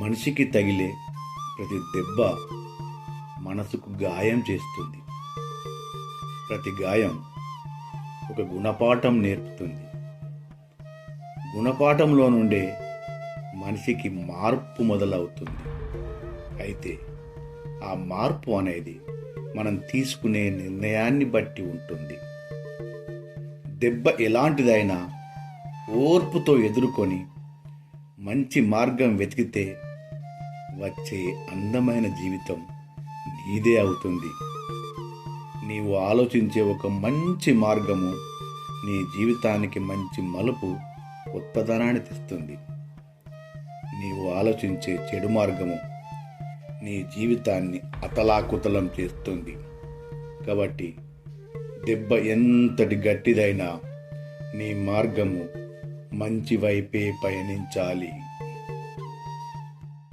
మనిషికి తగిలే ప్రతి దెబ్బ మనసుకు గాయం చేస్తుంది. ప్రతి గాయం ఒక గుణపాఠం నేర్పుతుంది. గుణపాఠంలో నుండే మనిషికి మార్పు మొదలవుతుంది. అయితే ఆ మార్పు అనేది మనం తీసుకునే నిర్ణయాన్ని బట్టి ఉంటుంది. దెబ్బ ఎలాంటిదైనా ఓర్పుతో ఎదుర్కొని మంచి మార్గం వెతికితే వచ్చే అందమైన జీవితం నీదే అవుతుంది. నీవు ఆలోచించే ఒక మంచి మార్గము నీ జీవితానికి మంచి మలుపు కొత్తదనాన్ని తెస్తుంది. నీవు ఆలోచించే చెడు మార్గము నీ జీవితాన్ని అతలాకుతలం చేస్తుంది. కాబట్టి దెబ్బ ఎంతటి గట్టిదైనా నీ మార్గము మంచి వైపే పయనించాలి.